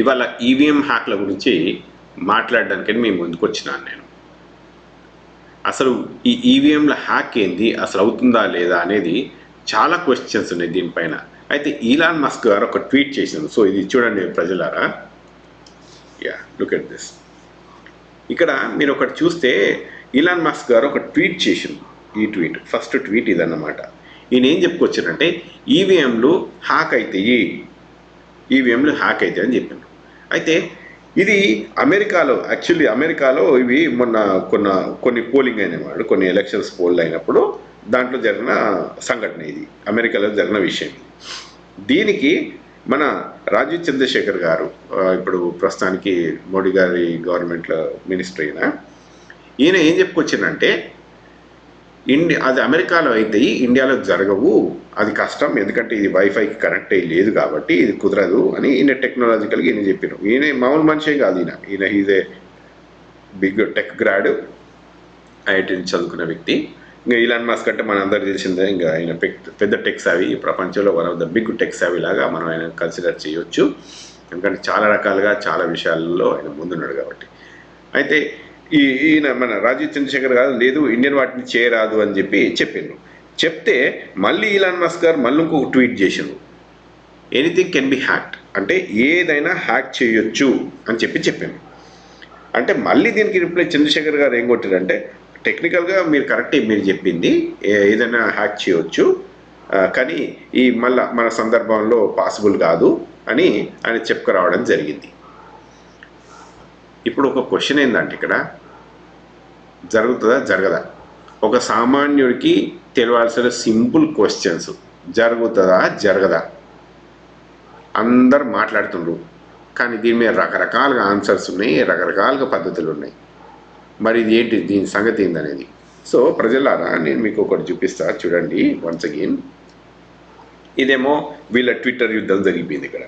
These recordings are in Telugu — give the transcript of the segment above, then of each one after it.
ఇవాళ ఈవీఎం హ్యాక్ల గురించి మాట్లాడడానికని మేము ముందుకు వచ్చినాను నేను. అసలు ఈ ఈవీఎంల హ్యాక్ ఏంది? అసలు అవుతుందా లేదా అనేది చాలా క్వశ్చన్స్ ఉన్నాయి దీనిపైన. అయితే ఈలాన్ మస్క్ గారు ఒక ట్వీట్ చేసింది సో ఇది చూడండి ప్రజలారా. యా లుక్ ఎట్ దిస్ ఇక్కడ మీరు ఒకటి చూస్తే ఈలాన్ మస్క్ గారు ఒక ట్వీట్ చేసింది ఈ ట్వీట్ ఫస్ట్ ట్వీట్ ఇదన్నమాట. ఈయన ఏం చెప్పుకొచ్చారంటే ఈవీఎంలు హ్యాక్ అవుతాయి ఈవీఎంలు హ్యాక్ అయితే అని చెప్పిండు అయితే ఇది అమెరికాలో యాక్చువల్లీ అమెరికాలో ఇవి మొన్న కొన్న కొన్ని పోలింగ్ అయినవాడు కొన్ని ఎలక్షన్స్ పోల్ అయినప్పుడు దాంట్లో జరిగిన సంఘటన ఇది అమెరికాలో జరిగిన విషయం దీనికి మన రాజీవ్ చంద్రశేఖర్ గారు ఇప్పుడు ప్రస్తుతానికి మోడీ గారి గవర్నమెంట్లో మినిస్టర్ అయినా ఈయన ఏం చెప్పుకొచ్చిందంటే ఇండియా అది అమెరికాలో అయితే ఇండియాలో జరగవు. అది కష్టం. ఎందుకంటే ఇది వైఫైకి కనెక్ట్ అయ్యి లేదు కాబట్టి ఇది కుదరదు అని ఈయన టెక్నాలజికల్గా ఈయన చెప్పినాం ఈయన మామూలు మనిషే కాదు ఈయన. ఈయన is a big tech grad ఐఐటీని చదువుకున్న వ్యక్తి. ఇంకా ఇలాన్ మాస్క్ అంటే మన అందరికి తెలిసిందే ఇంకా ఆయన పెద్ద టెక్ సావి ఈ ప్రపంచంలో one of the big tech savvy లాగా మనం ఆయన కన్సిడర్ చేయొచ్చు. ఎందుకంటే చాలా రకాలుగా చాలా విషయాల్లో ఆయన ముందున్నాడు కాబట్టి. అయితే ఈ ఈయన మన రాజీవ్ చంద్రశేఖర్ గారు లేదు ఇండియన్ వాటిని చేయరాదు అని చెప్పి చెప్పిండ్రు. చెప్తే మళ్ళీ ఇలాన్ మస్క్ గారు మళ్ళీ ఇంకొక ట్వీట్ చేసిండ్రు. ఎనీథింగ్ కెన్ బి హ్యాక్డ్ అంటే ఏదైనా హ్యాక్ చేయొచ్చు అని చెప్పి చెప్పిండు అంటే మళ్ళీ దీనికి రిప్లై చంద్రశేఖర్ గారు ఏం కొట్టారంటే టెక్నికల్గా మీరు కరెక్టే మీరు చెప్పింది ఏ- ఏదైనా హ్యాక్ చేయొచ్చు కానీ ఈ మళ్ళా మన సందర్భంలో పాసిబుల్ కాదు అని ఆయన చెప్పుకురావడం జరిగింది. ఇప్పుడు ఒక క్వశ్చన్ ఏంటంటే ఇక్కడ జరుగుతుందా? జరగదా? ఒక సామాన్యుడికి తెలియాల్సిన సింపుల్ క్వశ్చన్స్ జరుగుతుందా? జరగదా? అందరు మాట్లాడుతుండ్రు. కానీ దీని మీద రకరకాలుగా ఆన్సర్స్ ఉన్నాయి రకరకాలుగా పద్ధతులు ఉన్నాయి. మరి ఇది ఏంటి? దీని సంగతి ఏందనేది? సో ప్రజలారా నేను మీకు ఒకటి చూపిస్తా. చూడండి వన్స్ అగైన్ ఇదేమో వీళ్ళ ట్విట్టర్ యుద్ధం జరిగిపోయింది ఇక్కడ.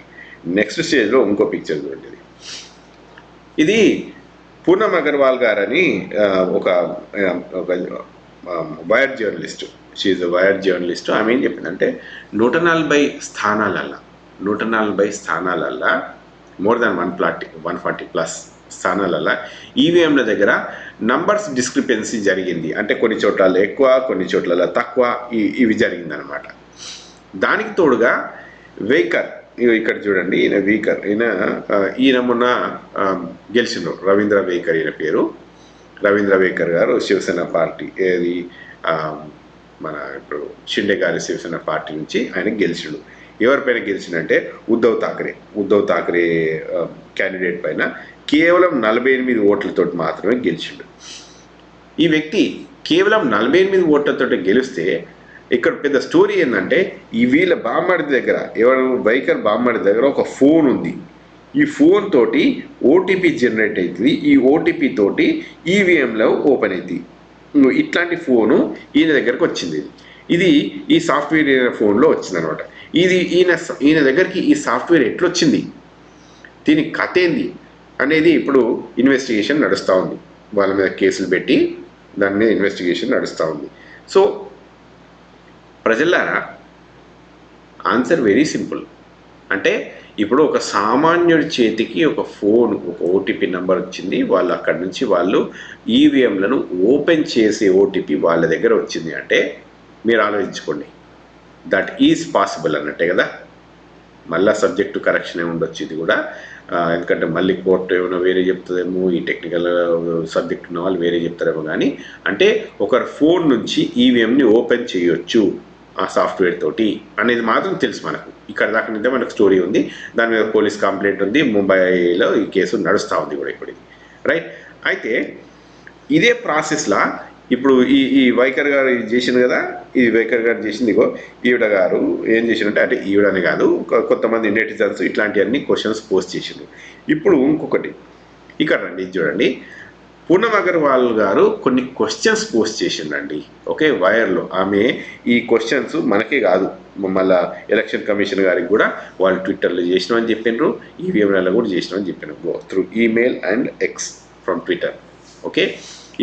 నెక్స్ట్ స్టేజ్లో ఇంకో పిక్చర్ చూడండి ఇది పూనమ్ అగర్వాల్ గారని ఒక ఒక wire journalist. She wire journalist. ఆమె ఏం చెప్పిందంటే నూట నలభై స్థానాలల్లా నూట నలభై స్థానాలల్లా more than one forty one forty plus స్థానాలల్లా ఈవీఎంల దగ్గర నంబర్స్ డిస్క్రిపెన్సీ జరిగింది. అంటే కొన్ని చోట్ల ఎక్కువ కొన్ని చోట్ల తక్కువ ఇవి జరిగిందనమాట దానికి తోడుగా వెయికర్ ఇక్కడ చూడండి ఈయన వీకర్ ఈయన ఈయన మొన్న గెలిచిండ్రు రవీంద్ర వేకర్ ఈయన పేరు. రవీంద్ర వేకర్ గారు శివసేన పార్టీ ఏది మన ఇప్పుడు షిండే గారి శివసేన పార్టీ నుంచి ఆయన గెలిచిండు. ఎవరిపైన గెలిచిందంటే ఉద్ధవ్ థాకరే. ఉద్ధవ్ థాకరే క్యాండిడేట్ పైన కేవలం నలభై ఎనిమిది ఓట్లతోటి మాత్రమే గెలిచిండు. ఈ వ్యక్తి కేవలం నలభై ఎనిమిది ఓట్లతో గెలిస్తే ఇక్కడ పెద్ద స్టోరీ ఏంటంటే ఈ వీళ్ళ బామ్మడి దగ్గర ఎవరు? బైకర్ బామ్మడి దగ్గర ఒక ఫోన్ ఉంది. ఈ ఫోన్ తోటి ఓటీపీ జనరేట్ అవుతుంది ఈ ఓటీపీ తోటి ఈవీఎంలో ఓపెన్ అవుతుంది ఇట్లాంటి ఫోను ఈయన దగ్గరకు వచ్చింది. ఇది ఈ సాఫ్ట్వేర్ ఫోన్లో వచ్చింది అనమాట ఇది ఈయన ఈయన దగ్గరికి ఈ సాఫ్ట్వేర్ ఎట్లొచ్చింది? దీని కథ ఏంది అనేది ఇప్పుడు ఇన్వెస్టిగేషన్ నడుస్తూ ఉంది. వాళ్ళ మీద కేసులు పెట్టి దాని మీద ఇన్వెస్టిగేషన్ నడుస్తూ ఉంది. సో ప్రజలారా ఆన్సర్ వెరీ సింపుల్. అంటే ఇప్పుడు ఒక సామాన్యుడి చేతికి ఒక ఫోన్ ఒక ఓటీపీ నెంబర్ వచ్చింది వాళ్ళు అక్కడి నుంచి వాళ్ళు ఈవీఎంలను ఓపెన్ చేసే ఓటీపీ వాళ్ళ దగ్గర వచ్చింది అంటే మీరు ఆలోచించుకోండి. దట్ ఈజ్ పాసిబుల్ అన్నట్టే కదా? మళ్ళీ సబ్జెక్టు కరెక్షన్ ఉండొచ్చు ఇది కూడా ఎందుకంటే మళ్ళీ కోర్టు ఏమైనా వేరే చెప్తుందేమో ఈ టెక్నికల్ సబ్జెక్ట్ ఉన్న వాళ్ళు వేరే చెప్తారేమో కానీ అంటే ఒకరి ఫోన్ నుంచి ఈవీఎంని ఓపెన్ చేయొచ్చు. ఆ సాఫ్ట్వేర్ తోటి అనేది మాత్రం తెలుసు మనకు. ఇక్కడ దాకా నుండే మనకు స్టోరీ ఉంది. దాని మీద పోలీస్ కంప్లైంట్ ఉంది. ముంబైలో ఈ కేసు నడుస్తూ ఉంది కూడా ఇప్పుడు రైట్? అయితే ఇదే ప్రాసెస్లా ఇప్పుడు ఈ ఈ వైఖర్ గారు ఇది చేసింది కదా? ఈ వైఖర్ గారు చేసింది ఇగో ఈవిడ గారు ఏం చేసిందంటే అంటే ఈవిడని కాదు కొంతమంది నెటిజన్స్ ఇట్లాంటివన్నీ క్వశ్చన్స్ పోస్ట్ చేసిండు. ఇప్పుడు ఇంకొకటి. ఇక్కడ రండి ఇది చూడండి. పూనమ్ అగర్వాల్ గారు కొన్ని క్వశ్చన్స్ పోస్ట్ చేసిండండి. ఓకే వైర్లో ఆమె ఈ క్వశ్చన్స్ మనకే కాదు. మళ్ళా ఎలక్షన్ కమిషన్ గారికి కూడా వాళ్ళు ట్విట్టర్లో చేసినామని చెప్పిండ్రు ఈవీఎంలలో కూడా చేసినామని చెప్పినారు. Go through email and X from Twitter okay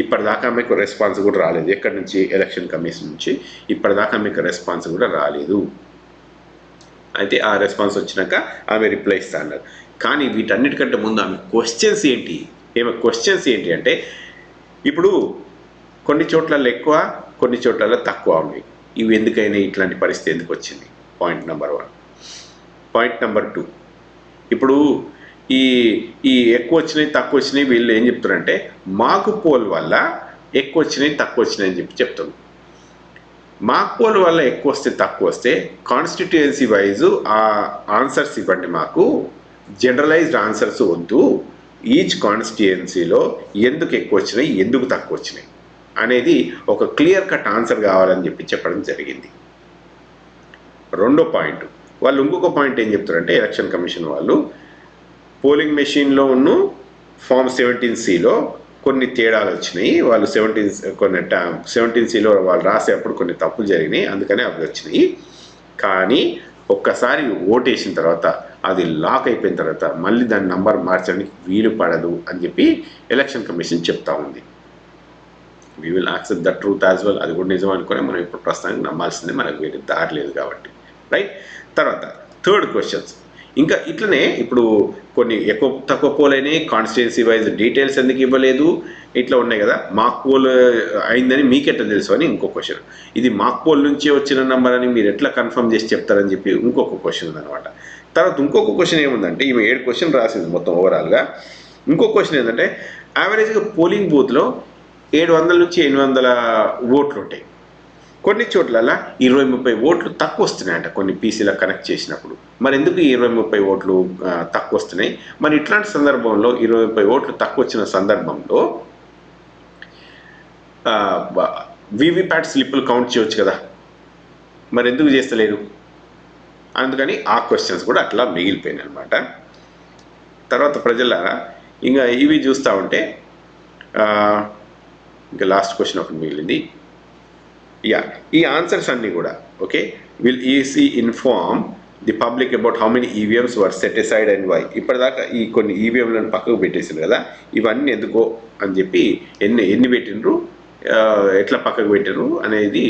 ఇప్పటిదాకా మీకు రెస్పాన్స్ కూడా రాలేదు. ఎక్కడి నుంచి? ఎలక్షన్ కమిషన్ నుంచి. ఇప్పటిదాకా మీకు రెస్పాన్స్ కూడా రాలేదు. అయితే ఆ రెస్పాన్స్ వచ్చినాక ఆమె రిప్లై ఇస్తా అన్నారు కానీ వీటన్నిటికంటే ముందు ఆమె క్వశ్చన్స్ ఏంటి? ఏమో క్వశ్చన్స్ ఏంటి అంటే ఇప్పుడు కొన్ని చోట్లలో ఎక్కువ కొన్ని చోట్లలో తక్కువ ఉన్నాయి. ఇవి ఎందుకైనా ఇట్లాంటి పరిస్థితి ఎందుకు వచ్చింది? Point number one point number two ఇప్పుడు ఈ ఈ ఎక్కువ వచ్చినాయి తక్కువ వచ్చినాయి వీళ్ళు ఏం చెప్తారంటే మాకు పోల్ వల్ల ఎక్కువ వచ్చినాయి తక్కువ వచ్చినాయి అని చెప్పి చెప్తున్నారు. మాకు పోల్ వల్ల ఎక్కువ వస్తే తక్కువ వస్తే కాన్స్టిట్యుయెన్సీ వైజు ఆ ఆన్సర్స్ ఇవ్వండి మాకు. జనరలైజ్డ్ ఆన్సర్స్ వద్దు. ఈచ్ కాన్స్టిట్యుయెన్సీలో ఎందుకు ఎక్కువ వచ్చినాయి ఎందుకు తక్కువ వచ్చినాయి అనేది ఒక క్లియర్ కట్ ఆన్సర్ కావాలని చెప్పి చెప్పడం జరిగింది. రెండో పాయింట్ వాళ్ళు ఇంకొక పాయింట్ ఏం చెప్తారంటే ఎలక్షన్ కమిషన్ వాళ్ళు పోలింగ్ మెషిన్లో ఉన్న ఫామ్ సెవెంటీన్ సిలో కొన్ని తేడాలు వచ్చినాయి. వాళ్ళు సెవెంటీన్ కొన్ని సెవెంటీన్ సిలో వాళ్ళు రాసేటప్పుడు కొన్ని తప్పులు జరిగినాయి అందుకనే అవి వచ్చినాయి. కానీ ఒక్కసారి ఓటేసిన తర్వాత అది లాక్ అయిపోయిన తర్వాత మళ్ళీ దాని నంబర్ మార్చడానికి వీలు పడదు అని చెప్పి ఎలక్షన్ కమిషన్ చెప్తా ఉంది. We will accept the truth as well అది కూడా నిజం అనుకుని మనం ఇప్పుడు ప్రస్తుతానికి నమ్మాల్సిందే. మనకు వేరే దారి లేదు కాబట్టి. రైట్ తర్వాత థర్డ్ క్వశ్చన్స్ ఇంకా ఇట్లనే ఇప్పుడు కొన్ని ఎక్కువ తక్కువ పోలైనవి కాన్స్టిట్యున్సీ వైజ్ డీటెయిల్స్ ఎందుకు ఇవ్వలేదు? ఇట్లా ఉన్నాయి కదా. మాక్ పోల్ అయిందని మీకెట్లా తెలుసు అని ఇంకో క్వశ్చన్ ఇది మాక్ పోల్ నుంచే వచ్చిన నెంబర్ అని మీరు ఎట్లా కన్ఫర్మ్ చేసి చెప్తారని చెప్పి ఇంకొక క్వశ్చన్ ఉందన్నమాట. తర్వాత ఇంకొక క్వశ్చన్ ఏముందంటే ఈమె ఏడు క్వశ్చన్ రాసింది మొత్తం ఓవరాల్గా ఇంకో క్వశ్చన్ ఏంటంటే యావరేజ్గా పోలింగ్ బూత్లో ఏడు వందల నుంచి ఎనిమిది వందల ఓట్లు ఉంటాయి. కొన్ని చోట్ల ఇరవై ముప్పై ఓట్లు తక్కువ వస్తున్నాయంట కొన్ని పీసీల కనెక్ట్ చేసినప్పుడు. మరి ఎందుకు ఇరవై ముప్పై ఓట్లు తక్కువ వస్తున్నాయి మరి ఇట్లాంటి సందర్భంలో ఇరవై ముప్పై ఓట్లు తక్కువ వచ్చిన సందర్భంలో వీవీప్యాట్ స్లిప్పులు కౌంట్ చేయొచ్చు కదా? మరి ఎందుకు చేస్తలేరు? అందుకని ఆ క్వశ్చన్స్ కూడా అట్లా మిగిలిపోయినాయి అనమాట తర్వాత ప్రజలారా ఇంకా ఇవి చూస్తూ ఉంటే ఇంకా లాస్ట్ క్వశ్చన్ ఒకటి మిగిలింది. యా ఈ ఆన్సర్స్ అన్నీ కూడా okay will EC inform the public about how many EVMs were set aside and why ఇప్పటిదాకా ఈ కొన్ని ఈవీఎంలను పక్కకు పెట్టేసింది కదా ఇవన్నీ ఎందుకో అని చెప్పి ఎన్ని ఎన్ని పెట్టినరు ఎట్లా పక్కకు పెట్టినరు అనేది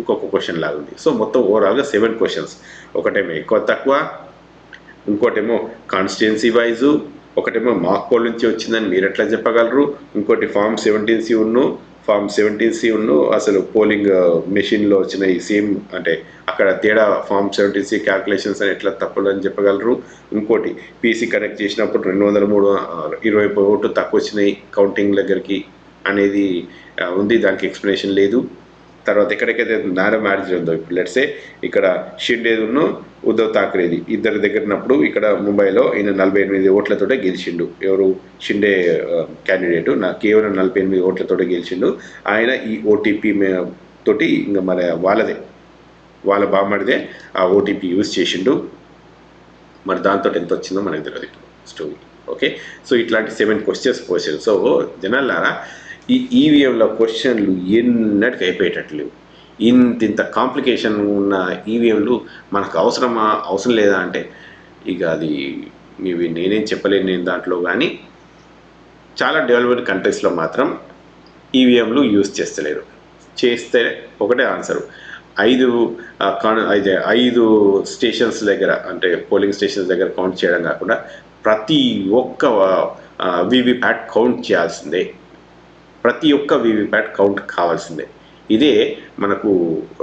ఇంకొక క్వశ్చన్ లాగా ఉంది. సో మొత్తం ఓవరాల్గా సెవెన్ క్వశ్చన్స్ ఒకటేమో ఎక్కువ తక్కువ. ఇంకోటేమో కాన్స్టిట్యున్సీ వైజు ఒకటేమో మాక్ పోల్ నుంచి వచ్చిందని మీరు ఎట్లా చెప్పగలరు? ఇంకోటి ఫామ్ సెవెంటీన్సీ ఉన్ను. ఫామ్ సెవెంటీన్ సి ఉన్ను అసలు పోలింగ్ మెషిన్లో వచ్చిన ఈ సేమ్ అంటే అక్కడ తేడా ఫామ్ సెవెంటీన్ సి క్యాల్కులేషన్స్ అని ఎట్లా తప్పులు అని చెప్పగలరు? ఇంకోటి పీసీ కనెక్ట్ చేసినప్పుడు రెండు వందల మూడు ఇరవై ఓట్లు తక్కువ వచ్చినాయి కౌంటింగ్ దగ్గరికి అనేది ఉంది. దానికి ఎక్స్ప్లెనేషన్ లేదు. తర్వాత ఎక్కడికైతే నారా మ్యారేజ్ ఉందో ఇప్పుడు లెట్సే ఇక్కడ షిండేది ఉన్న ఉద్ధవ్ థాక్రేది ఇద్దరి దగ్గరనప్పుడు ఇక్కడ ముంబైలో ఈయన నలభై ఎనిమిది ఓట్లతో గెలిచిండు. ఎవరు? షిండే క్యాండిడేట్ నా కేవలం నలభై ఎనిమిది ఓట్లతో గెలిచిండు. ఆయన ఈ ఓటీపీ తోటి ఇంకా మన వాళ్ళదే. వాళ్ళ బామ్మడిదే ఆ ఓటీపీ యూజ్ చేసిండు. మరి దాంతో ఎంత వచ్చిందో మనకు తెలియదు స్టోరీ ఓకే సో ఇట్లాంటి సెవెన్ క్వశ్చన్స్ క్వశ్చన్ సో జనాలారా ఈ ఈవీఎంల క్వశ్చన్లు ఎన్నటికి అయిపోయేటట్లు లేవు. ఇంత ఇంత కాంప్లికేషన్ ఉన్న ఈవీఎంలు మనకు అవసరమా అవసరం లేదా అంటే ఇక అది ఇవి నేనేం చెప్పలేను నేను దాంట్లో కానీ చాలా డెవలప్డ్ కంట్రీస్లో మాత్రం ఈవీఎంలు యూజ్ చేస్తలేరు. చేస్తే ఒకటే ఆన్సర్. ఐదు అయితే ఐదు స్టేషన్స్ దగ్గర అంటే పోలింగ్ స్టేషన్స్ దగ్గర కౌంట్ చేయడం కాకుండా ప్రతి ఒక్క వీవీప్యాట్ కౌంట్ చేయాల్సిందే. ప్రతి ఒక్క వీవీప్యాట్ కౌంట్ కావాల్సిందే. ఇదే మనకు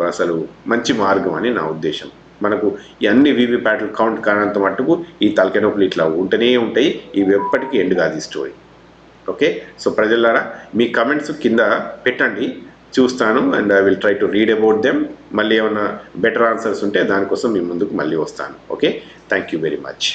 అసలు మంచి మార్గం అని నా ఉద్దేశం. మనకు ఈ అన్ని వీవీప్యాట్లు కౌంట్ కానంత మట్టుకు ఈ తలకాయ నొప్పులు ఇట్లా ఉంటూనే ఉంటాయి ఇవి ఎప్పటికీ ఎండ్ కాదు ఈ స్టోరీ ఓకే? సో ప్రజలారా మీ కమెంట్స్ కింద పెట్టండి చూస్తాను and I will try to read about them. మళ్ళీ ఏమైనా బెటర్ ఆన్సర్స్ ఉంటే దానికోసం మీ ముందుకు మళ్ళీ వస్తాను. Okay? Thank you very much.